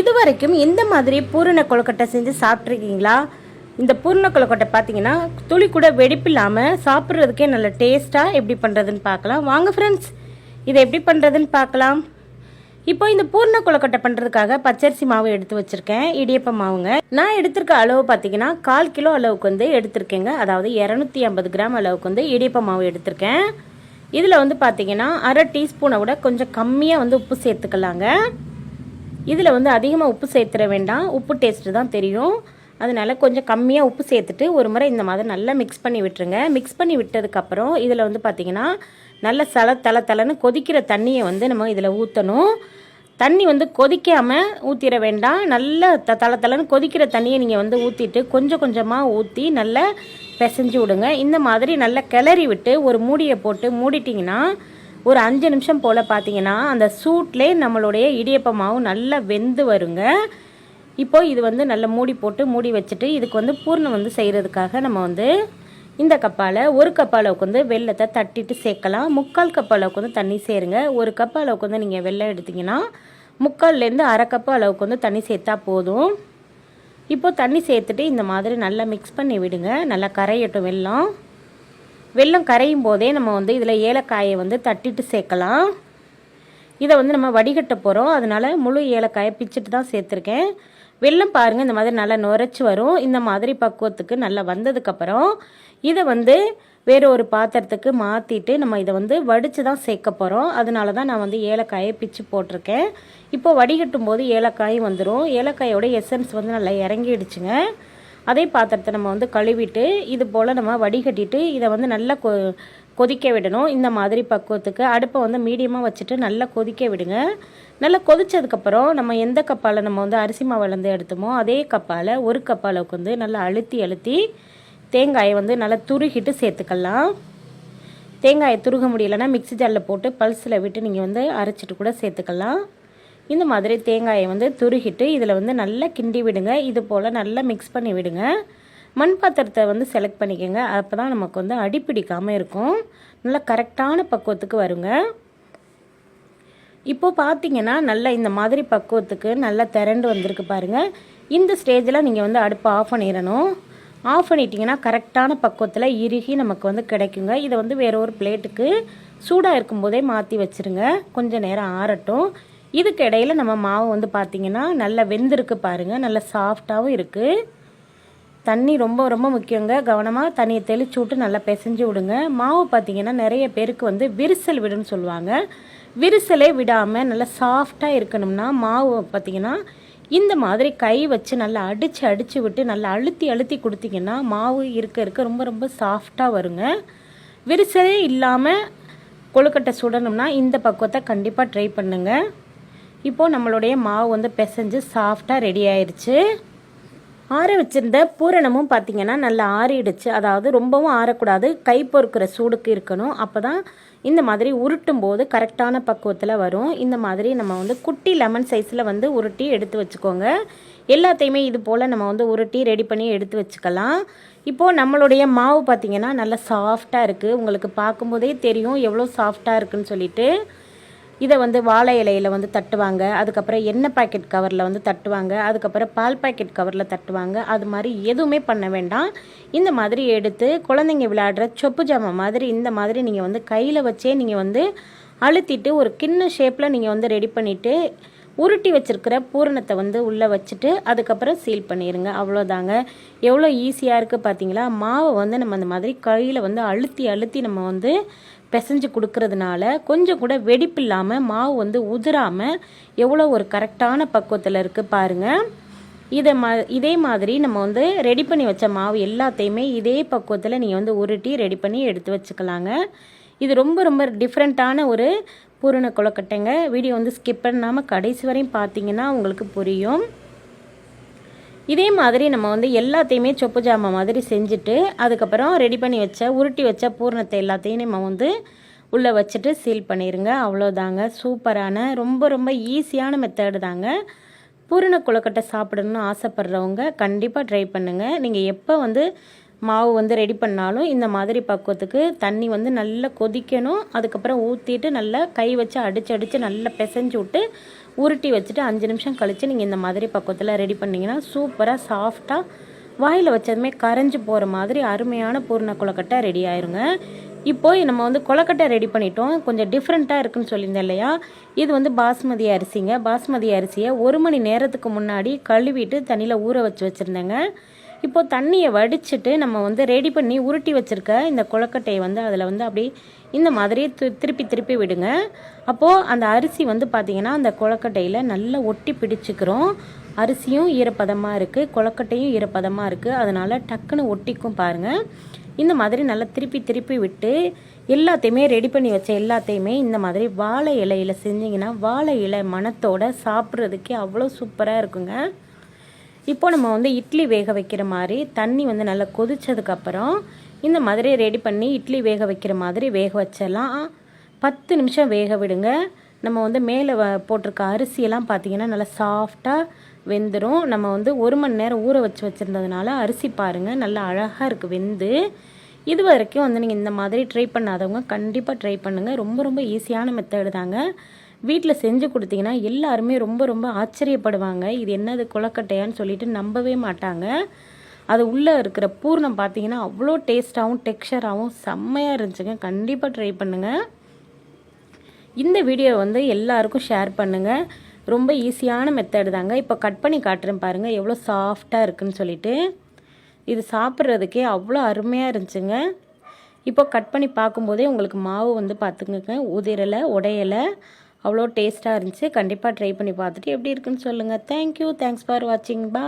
இது வரைக்கும் இந்த மாதிரி பூரண கொழுக்கட்டை செஞ்சு சாப்பிட்ருக்கீங்களா இந்த பூரண கொழுக்கட்டை பார்த்தீங்கன்னா துளி கூட வெடிப்பில்லாமல் சாப்பிட்றதுக்கே நல்ல டேஸ்ட்டாக எப்படி பண்ணுறதுன்னு பார்க்கலாம். வாங்க ஃப்ரெண்ட்ஸ் இதை எப்படி பண்ணுறதுன்னு பார்க்கலாம். இப்போ இந்த பூர்ண கொழுக்கட்டை பண்ணுறதுக்காக பச்சரிசி மாவு எடுத்து வச்சுருக்கேன். இடியப்ப மாவுங்க. நான் எடுத்திருக்க அளவு பார்த்தீங்கன்னா கால் கிலோ அளவுக்கு வந்து எடுத்திருக்கேங்க. அதாவது இரநூத்தி ஐம்பது கிராம் அளவுக்கு வந்து இடியப்ப மாவு எடுத்திருக்கேன். இதில் வந்து பார்த்தீங்கன்னா அரை டீஸ்பூனை விட கொஞ்சம் கம்மியாக வந்து உப்பு சேர்த்துக்கலாங்க. இதில் வந்து அதிகமாக உப்பு சேர்த்துட வேண்டாம். உப்பு டேஸ்ட்டு தான் தெரியும். அதனால் கொஞ்சம் கம்மியாக உப்பு சேர்த்துட்டு ஒரு முறை இந்த மாதிரி நல்லா மிக்ஸ் பண்ணி விட்டுருங்க. மிக்ஸ் பண்ணி விட்டதுக்கப்புறம் இதில் வந்து பார்த்திங்கன்னா நல்ல சல தல தலைன்னு கொதிக்கிற தண்ணியை வந்து நம்ம இதில் ஊற்றணும் தண்ணி வந்து கொதிக்காமல் ஊற்றிட வேண்டாம். நல்ல த தல தலைன்னு கொதிக்கிற தண்ணியை நீங்கள் வந்து ஊற்றிட்டு கொஞ்சம் கொஞ்சமாக ஊற்றி நல்லா பிசைஞ்சு விடுங்க. இந்த மாதிரி நல்லா கிளறி விட்டு ஒரு மூடியை போட்டு மூடிட்டிங்கன்னா ஒரு அஞ்சு நிமிஷம் போல் பார்த்தீங்கன்னா அந்த சூட்லே நம்மளுடைய இடியப்ப மாவு நல்லா வெந்து வருங்க. இப்போ இது வந்து நல்லா மூடி போட்டு மூடி வச்சுட்டு இதுக்கு வந்து பூர்ணம் வந்து செய்கிறதுக்காக நம்ம வந்து இந்த கப்பால் ஒரு கப் அளவுக்கு வந்து வெள்ளத்தை தட்டிட்டு சேர்க்கலாம். முக்கால் கப் அளவுக்கு வந்து தண்ணி சேருங்க. ஒரு கப் அளவுக்கு வந்து நீங்கள் வெள்ளம் எடுத்தீங்கன்னா முக்கால்லேருந்து அரை கப்பு அளவுக்கு வந்து தண்ணி சேர்த்தா போதும். இப்போது தண்ணி சேர்த்துட்டு இந்த மாதிரி நல்லா மிக்ஸ் பண்ணி விடுங்க. நல்லா கரையட்டும் வெல்லம். வெள்ளம் கரையும் போதே நம்ம வந்து இதில் ஏலக்காயை வந்து தட்டிட்டு சேர்க்கலாம். இதை வந்து நம்ம வடிகட்ட போகிறோம் அதனால் முழு ஏலக்காயை பிச்சுட்டு தான் சேர்த்துருக்கேன். வெல்லம் பாருங்கள் இந்த மாதிரி நல்லா நுரைச்சி வரும். இந்த மாதிரி பக்குவத்துக்கு நல்லா வந்ததுக்கப்புறம் இதை வந்து வேறு ஒரு பாத்திரத்துக்கு மாற்றிட்டு நம்ம இதை வந்து வடித்து தான் சேர்க்க போகிறோம் அதனால தான் நான் வந்து ஏலக்காயை பிச்சு போட்டிருக்கேன். இப்போ வடிகட்டும் போது ஏலக்காயும் வந்துடும் ஏலக்காயோட எசன்ஸ் வந்து நல்லா இறங்கிடுச்சுங்க. அதே பாத்திரத்தை நம்ம வந்து கழுவிட்டு இது போல் நம்ம வடிகட்டிட்டு இதை வந்து நல்லா கொ கொதிக்க விடணும். இந்த மாதிரி பக்குவத்துக்கு அடுப்பை வந்து மீடியமாக வச்சுட்டு நல்லா கொதிக்க விடுங்க. நல்லா கொதித்ததுக்கப்புறம் நம்ம எந்த கப்பால் நம்ம வந்து அரிசி மாவு வளர்ந்து எடுத்தோமோ அதே கப்பால் ஒரு கப் அளவுக்கு வந்து நல்லா அழுத்தி அழுத்தி தேங்காயை வந்து நல்லா துருகிட்டு சேர்த்துக்கலாம். தேங்காயை துருக முடியலன்னா மிக்ஸி ஜாரில் போட்டு பல்ஸில் விட்டு நீங்கள் வந்து அரைச்சிட்டு கூட சேர்த்துக்கலாம். இந்த மாதிரி தேங்காயை வந்து துருகிட்டு இதில் வந்து நல்லா கிண்டி விடுங்க. இது போல் நல்லா மிக்ஸ் பண்ணி விடுங்க. மண் பாத்திரத்தை வந்து செலக்ட் பண்ணிக்கோங்க. அப்போ தான் நமக்கு வந்து அடி பிடிக்காமல் இருக்கும். நல்லா கரெக்டான பக்குவத்துக்கு வருங்க. இப்போ பார்த்தீங்கன்னா நல்லா இந்த மாதிரி பக்குவத்துக்கு நல்லா திரண்டு வந்திருக்கு பாருங்கள் இந்த ஸ்டேஜில் நீங்கள் வந்து அடுப்பை ஆஃப் பண்ணிடணும். ஆஃப் பண்ணிட்டீங்கன்னா கரெக்டான பக்குவத்தில் இறுகி நமக்கு வந்து கிடைக்குங்க. இதை வந்து வேற ஒரு பிளேட்டுக்கு சூடாக இருக்கும்போதே மாற்றி வச்சுருங்க. கொஞ்சம் நேரம் ஆறட்டும். இதுக்கு இடையில் நம்ம மாவு வந்து பார்த்திங்கன்னா நல்லா வெந்திருக்கு பாருங்கள் நல்லா சாஃப்டாகவும் இருக்குது தண்ணி ரொம்ப ரொம்ப முக்கியங்க. கவனமாக தண்ணியை தெளிச்சு விட்டு நல்லா பிசைஞ்சு விடுங்க. மாவு பார்த்தீங்கன்னா நிறைய பேருக்கு வந்து விரிசல் விடுன்னு சொல்லுவாங்க. விரிசலே விடாமல் நல்லா சாஃப்டாக இருக்கணும்னா மாவு பார்த்தீங்கன்னா இந்த மாதிரி கை வச்சு நல்லா அடித்து அடித்து விட்டு நல்லா அழுத்தி அழுத்தி கொடுத்தீங்கன்னா மாவு இருக்க இருக்க ரொம்ப ரொம்ப சாஃப்டாக வருங்க. விரிசலே இல்லாமல் கொழுக்கட்டை சுடணும்னா இந்த பக்குவத்தை கண்டிப்பாக ட்ரை பண்ணுங்கள் இப்போது நம்மளுடைய மாவு வந்து பிசைஞ்சு சாஃப்டாக ரெடி ஆயிடுச்சு ஆற வச்சிருந்த பூரணமும் பார்த்தீங்கன்னா நல்லா ஆறிடுச்சு. அதாவது ரொம்பவும் ஆறக்கூடாது. கை பொறுக்கிற சூடுக்கு இருக்கணும். அப்போ தான் இந்த மாதிரி உருட்டும் போது கரெக்டான பக்குவத்தில் வரும். இந்த மாதிரி நம்ம வந்து குட்டி லெமன் சைஸில் வந்து உருட்டி எடுத்து வச்சுக்கோங்க. எல்லாத்தையுமே இது போல் நம்ம வந்து உருட்டி ரெடி பண்ணி எடுத்து வச்சுக்கலாம். இப்போது நம்மளுடைய மாவு பார்த்திங்கன்னா நல்லா சாஃப்டாக இருக்குது உங்களுக்கு பார்க்கும்போதே தெரியும் எவ்வளோ சாஃப்டாக இருக்குன்னு சொல்லிட்டு. இதை வந்து வாழை இலையில் வந்து தட்டுவாங்க. அதுக்கப்புறம் எண்ணெய் பாக்கெட் கவரில் வந்து தட்டுவாங்க. அதுக்கப்புறம் பால் பாக்கெட் கவரில் தட்டுவாங்க. அது மாதிரி எதுவுமே பண்ண வேண்டாம். இந்த மாதிரி எடுத்து குழந்தைங்க விளையாடுற சொப்பு ஜாமான் மாதிரி இந்த மாதிரி நீங்கள் வந்து கையில் வச்சே நீங்கள் வந்து அழுத்திட்டு ஒரு கிண்ண ஷேப்பில் நீங்கள் வந்து ரெடி பண்ணிவிட்டு உருட்டி வச்சுருக்கிற பூரணத்தை வந்து உள்ளே வச்சுட்டு அதுக்கப்புறம் சீல் பண்ணிடுங்க அவ்வளோதாங்க எவ்வளோ ஈஸியாக இருக்குது பார்த்தீங்களா மாவை வந்து நம்ம அந்த மாதிரி கையில் வந்து அழுத்தி அழுத்தி நம்ம வந்து பிசைஞ்சு கொடுக்கறதுனால கொஞ்சம் கூட வெடிப்பு இல்லாமல் மாவு வந்து உதிராமல் எவ்வளோ ஒரு கரெக்டான பக்குவத்தில் இருக்குது பாருங்கள் இதை மா இதே மாதிரி நம்ம வந்து ரெடி பண்ணி வச்ச மாவு எல்லாத்தையுமே இதே பக்குவத்தில் நீங்கள் வந்து உருட்டி ரெடி பண்ணி எடுத்து வச்சுக்கலாங்க. இது ரொம்ப ரொம்ப டிஃப்ரெண்ட்டான ஒரு பூரண கொழுக்கட்டைங்க. வீடியோ வந்து ஸ்கிப் பண்ணாமல் கடைசி வரையும் பார்த்தீங்கன்னா உங்களுக்கு புரியும். இதே மாதிரி நம்ம வந்து எல்லாத்தையுமே சொப்பு ஜாமான் மாதிரி செஞ்சுட்டு அதுக்கப்புறம் ரெடி பண்ணி வச்ச உருட்டி வச்ச பூரணத்தை எல்லாத்தையும் நம்ம வந்து உள்ளே வச்சுட்டு சீல் பண்ணிடுங்க அவ்வளோதாங்க சூப்பரான ரொம்ப ரொம்ப ஈஸியான மெத்தடு தாங்க. பூரண குளக்கட்டை சாப்பிடணும்னு ஆசைப்பட்றவங்க கண்டிப்பாக ட்ரை பண்ணுங்கள் நீங்கள் எப்போ வந்து மாவு வந்து ரெடி பண்ணாலும் இந்த மாதிரி பக்குவத்துக்கு தண்ணி வந்து நல்லா கொதிக்கணும். அதுக்கப்புறம் ஊற்றிட்டு நல்லா கை வச்சு அடித்து அடித்து நல்லா பிசைஞ்சு விட்டு உருட்டி வச்சுட்டு அஞ்சு நிமிஷம் கழித்து நீங்கள் இந்த மாதிரி பக்குவத்தில் ரெடி பண்ணிங்கன்னா சூப்பராக சாஃப்டாக வாயில் வச்சதுமே கரைஞ்சி போகிற மாதிரி அருமையான பூர்ண கொலக்கட்டை ரெடி ஆயிருங்க. இப்போ நம்ம வந்து கொலக்கட்டை ரெடி பண்ணிட்டோம். கொஞ்சம் டிஃப்ரெண்ட்டாக இருக்குன்னு சொல்லியிருந்தேன் இல்லையா? இது வந்து பாஸ்மதி அரிசிங்க. பாஸ்மதி அரிசியை ஒரு மணி நேரத்துக்கு முன்னாடி கழுவிட்டு தண்ணியில் ஊற வச்சு வச்சுருந்தேங்க. இப்போது தண்ணியை வடிச்சிட்டு நம்ம வந்து ரெடி பண்ணி உருட்டி வச்சுருக்க இந்த கொழக்கட்டையை வந்து அதில் வந்து அப்படி இந்த மாதிரி திருப்பி திருப்பி விடுங்க. அப்போது அந்த அரிசி வந்து பார்த்திங்கன்னா அந்த கொழக்கட்டையில் நல்லா ஒட்டி பிடிச்சிக்கிறோம். அரிசியும் ஈரப்பதமாக இருக்குது கொழக்கட்டையும் ஈரப்பதமாக இருக்குது அதனால் டக்குன்னு ஒட்டிக்கும் பாருங்கள் இந்த மாதிரி நல்லா திருப்பி திருப்பி விட்டு எல்லாத்தையுமே ரெடி பண்ணி வச்ச எல்லாத்தையுமே இந்த மாதிரி வாழை இலையில செஞ்சிங்கன்னா வாழை இலை மணத்தோட சாப்பிட்றதுக்கே அவ்வளோ சூப்பராக இருக்குங்க. இப்போ நம்ம வந்து இட்லி வேக வைக்கிற மாதிரி தண்ணி வந்து நல்லா கொதிச்சதுக்கப்புறம் இந்த மாதிரி ரெடி பண்ணி இட்லி வேக வைக்கிற மாதிரி வேக வச்சிடலாம். பத்து நிமிஷம் வேக விடுங்க. நம்ம வந்து மேலே வ- போட்டிருக்க அரிசியெல்லாம் பார்த்தீங்கன்னா நல்லா சாஃப்டாக வெந்துடும் நம்ம வந்து ஒரு மணி நேரம் ஊற வச்சு வச்சுருந்ததுனால அரிசி பாருங்கள் நல்லா அழகாக இருக்குது வெந்து. இது வரைக்கும் வந்து நீங்கள் இந்த மாதிரி ட்ரை பண்ணாதவங்க கண்டிப்பாக ட்ரை பண்ணுங்கள் ரொம்ப ரொம்ப ஈஸியான மெத்தடு தாங்க. வீட்டில் செஞ்சு கொடுத்தீங்கன்னா எல்லாருமே ரொம்ப ரொம்ப ஆச்சரியப்படுவாங்க. இது என்னது குளக்கட்டையான்னு சொல்லிட்டு நம்பவே மாட்டாங்க. அது உள்ளே இருக்கிற பூர்ணம் பார்த்தீங்கன்னா அவ்வளோ டேஸ்ட்டாகவும் டெக்ஸ்சராகவும் செம்மையாக இருந்துச்சுங்க. கண்டிப்பாக ட்ரை பண்ணுங்கள் இந்த வீடியோ வந்து எல்லாருக்கும் ஷேர் பண்ணுங்கள் ரொம்ப ஈஸியான மெத்தடு தாங்க. இப்போ கட் பண்ணி காட்டுறேன் பாருங்கள் எவ்வளோ சாஃப்டாக இருக்குன்னு சொல்லிட்டு. இது சாப்பிட்றதுக்கே அவ்வளோ அருமையாக இருந்துச்சுங்க. இப்போ கட் பண்ணி பார்க்கும்போதே உங்களுக்கு மாவு வந்து பார்த்துக்கங்க. உதிரலை உடையலை அவ்வளோ டேஸ்ட்டாக இருந்துச்சு. கண்டிப்பாக ட்ரை பண்ணி பார்த்துட்டு எப்படி இருக்குன்னு சொல்லுங்கள் தேங்க்யூ தேங்க்ஸ் ஃபார் வாட்சிங் பா